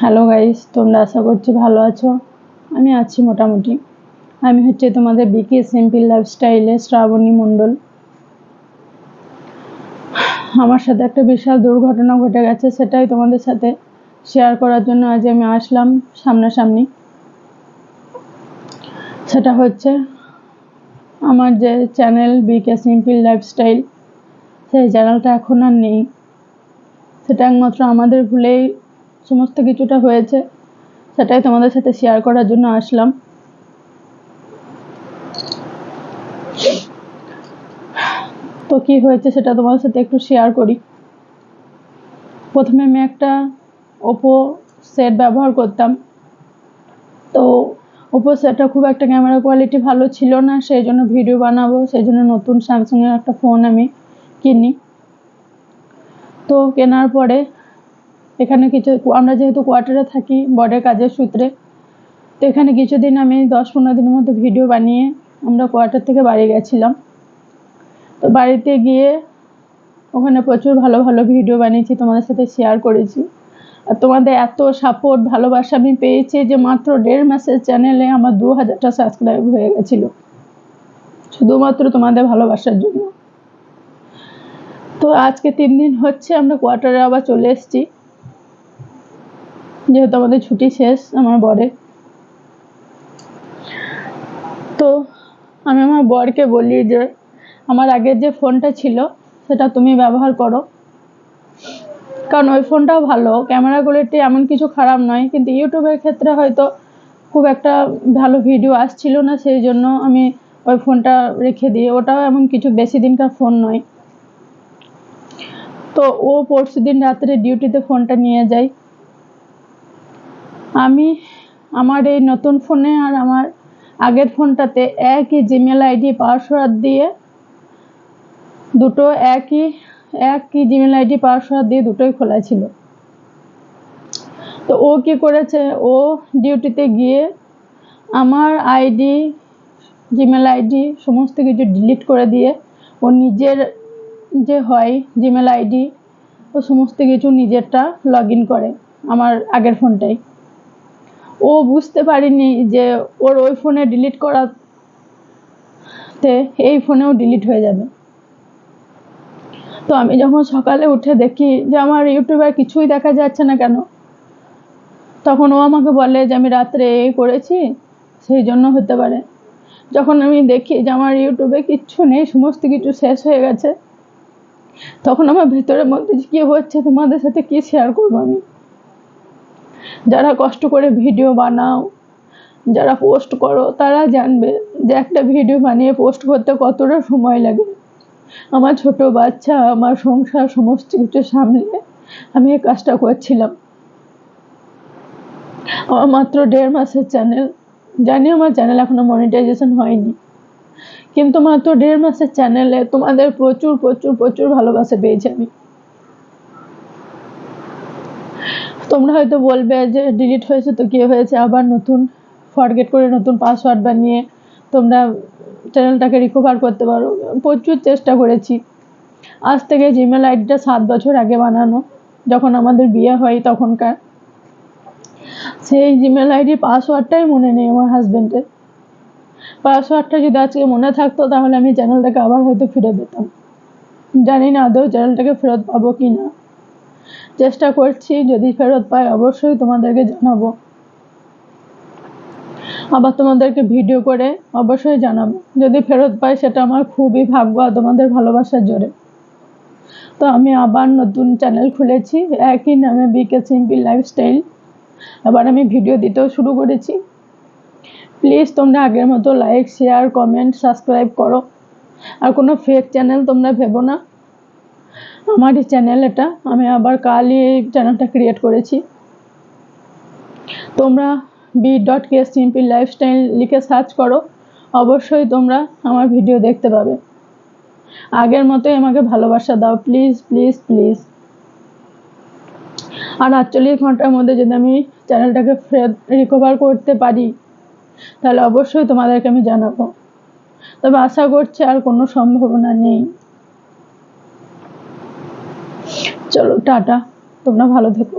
Hello guys তোমরা আশা করছি ভালো আছো। আমি আছি মোটামুটি। আমি হচ্ছে তোমাদের বিকে সিম্পল লাইফস্টাইলে শ্রাবণী মণ্ডল। আমার সাথে একটা বিশাল দুর্ঘটনা ঘটে গেছে, সেটাই তোমাদের সাথে শেয়ার করার জন্য আজ আমি আসলাম সামনাসামনি। সেটা হচ্ছে আমার যে চ্যানেল বিকে সিম্পল লাইফস্টাইল সেই চ্যানেলটা এখন আর নেই। সেটা একমাত্র আমাদের ভুলেই সমস্ত কিছুটা হয়েছে, সেটাই তোমাদের সাথে শেয়ার করার জন্য আসলাম। তো কি হয়েছে সেটা তোমাদের সাথে একটু শেয়ার করি। প্রথমে আমি একটা ওপো সেট ব্যবহার করতাম। তো ওপো সেটটা খুব একটা ক্যামেরা কোয়ালিটি ভালো ছিল না, সেই জন্য ভিডিও বানাবো, সেই জন্য নতুন স্যামসাংয়ের একটা ফোন আমি কিনি। তো কেনার পরে এখানে কিছু, আমরা যেহেতু কোয়ার্টারে থাকি বর্ডের কাজের সূত্রে, তো এখানে কিছুদিন আমি দশ পনেরো দিনের মতো ভিডিও বানিয়ে আমরা কোয়ার্টার থেকে বাড়ি গেছিলাম। তো বাড়িতে গিয়ে ওখানে প্রচুর ভালো ভালো ভিডিও বানিয়েছি, তোমাদের সাথে শেয়ার করেছি। আর তোমাদের এত সাপোর্ট ভালোবাসা আমি পেয়েছি যে মাত্র দেড় মাসের চ্যানেলে আমার দু হাজারটা সাবস্ক্রাইব হয়ে গেছিল। শুধুমাত্র তোমাদের ভালোবাসার জন্য। তো আজকে তিন দিন হচ্ছে আমরা কোয়ার্টারে আবার চলে এসেছি। যেহেতু আমাদের ছুটি শেষ আমার বরের তো আমি আমার বরকে বলি যে, আমার আগের যে ফোনটা ছিল, সেটা তুমি ব্যবহার করো। কারণ ওই ফোনটাও ভালো, ক্যামেরা কোয়ালিটি এমন কিছু খারাপ নয়, কিন্তু ইউটিউবের ক্ষেত্রে হয়তো খুব একটা ভালো ভিডিও আসছিল না, সেই জন্য আমি ওই ফোনটা রেখে দিই। ওটাও এমন কিছু বেশি দিনকার ফোন নয়। তো ও পরশু দিন রাত্রে ডিউটিতে ফোনটা নিয়ে যায়। আমি আমার এই নতুন ফোনে আর আমার আগের ফোনটাতে একই জিমেল আইডি পাসওয়ার্ড দিয়ে দুটো একই একই জিমেল আইডি পাসওয়ার্ড দিয়ে দুটোই খোলা ছিল। তো ও কি করেছে? ও ডিউটিতে গিয়ে আমার আইডি জিমেল আইডি সমস্ত কিছু ডিলিট করে দিয়ে ও নিজের যে হয় জিমেল আইডি ও সমস্ত কিছু নিজেরটা লগ ইন করে আমার আগের ফোনটাই। ও বুঝতে পারেনি যে ওর ওই ফোনে ডিলিট করাতে এই ফোনেও ডিলিট হয়ে যাবে। তো আমি যখন সকালে উঠে দেখি যে আমার ইউটিউবে কিছুই দেখা যাচ্ছে না কেন, তখন ও আমাকে বলে যে আমি রাত্রে এই করেছি, সেই জন্য হতে পারে। যখন আমি দেখি যে আমার ইউটিউবে কিচ্ছু নেই, সমস্ত কিছু শেষ হয়ে গেছে, তখন আমার ভেতরের মধ্যে কী হচ্ছে, তোমাদের সাথে কি শেয়ার করব আমি? যারা কষ্ট করে ভিডিও বানাও, যারা পোস্ট করো, তারা জানবে যে একটা ভিডিও বানিয়ে পোস্ট করতে কতটা সময় লাগে। আমার ছোট বাচ্চা, আমার সংসার, সমস্ত কিছু সামলে আমি এই কাজটা করছিলাম। আমার মাত্র দেড় মাসের চ্যানেল জানি আমার চ্যানেল এখনও মনিটাইজেশন হয়নি। কিন্তু মাত্র দেড় মাসের চ্যানেলে তোমাদের প্রচুর প্রচুর প্রচুর ভালোবাসা পেয়েছি আমি। তোমরা হয়তো বলবে যে ডিলিট হয়েছে তো কী হয়েছে, আবার নতুন ফরগেট করে নতুন পাসওয়ার্ড বানিয়ে তোমরা চ্যানেলটাকে রিকভার করতে পারো। প্রচুর চেষ্টা করেছি। আজ থেকে জিমেল আইডিটা সাত বছর আগে বানানো। যখন আমাদের বিয়ে হয় তখনকার। সেই জিমেল আইডির পাসওয়ার্ডটাই মনে নেই আমার হাজব্যান্ডের পাসওয়ার্ডটা যদি আজকে মনে থাকতো তাহলে আমি চ্যানেলটাকে আবার হয়তো ফিরে পেতাম। জানি না আদৌ চ্যানেলটাকে ফেরত পাবো কি না। চেষ্টা করছি, যদি ফেরত পাই অবশ্যই তোমাদেরকে জানাব। আবার তোমাদেরকে ভিডিও করে অবশ্যই জানাব। যদি ফেরত পাই সেটা আমার খুবই ভাগ্য আর তোমাদের ভালোবাসার জোরে। তো আমি আবার নতুন চ্যানেল খুলেছি, একই নামে বিকে সিম্পল লাইফস্টাইল আবার আমি ভিডিও দিতেও শুরু করেছি। প্লিজ তোমরা আগের মতো লাইক শেয়ার কমেন্ট সাবস্ক্রাইব করো। আর কোনো ফেক চ্যানেল তোমরা ভেবো না। আমারই চ্যানেল এটা। আমি আবার কালই এই চ্যানেলটা ক্রিয়েট করেছি। তোমরা B dot K simple lifestyle লিখে সার্চ করো। অবশ্যই তোমরা আমার ভিডিও দেখতে পাবে। আগের মতোই আমাকে ভালোবাসা দাও। প্লিজ প্লিজ প্লিজ আর আটচল্লিশ ঘণ্টার মধ্যে যদি আমি চ্যানেলটাকে ফেরত রিকভার করতে পারি, তাহলে অবশ্যই তোমাদেরকে আমি জানাব। তবে আশা করছি আর কোনো সম্ভাবনা নেই। চলো টাটা তোমরা ভালো থেকো।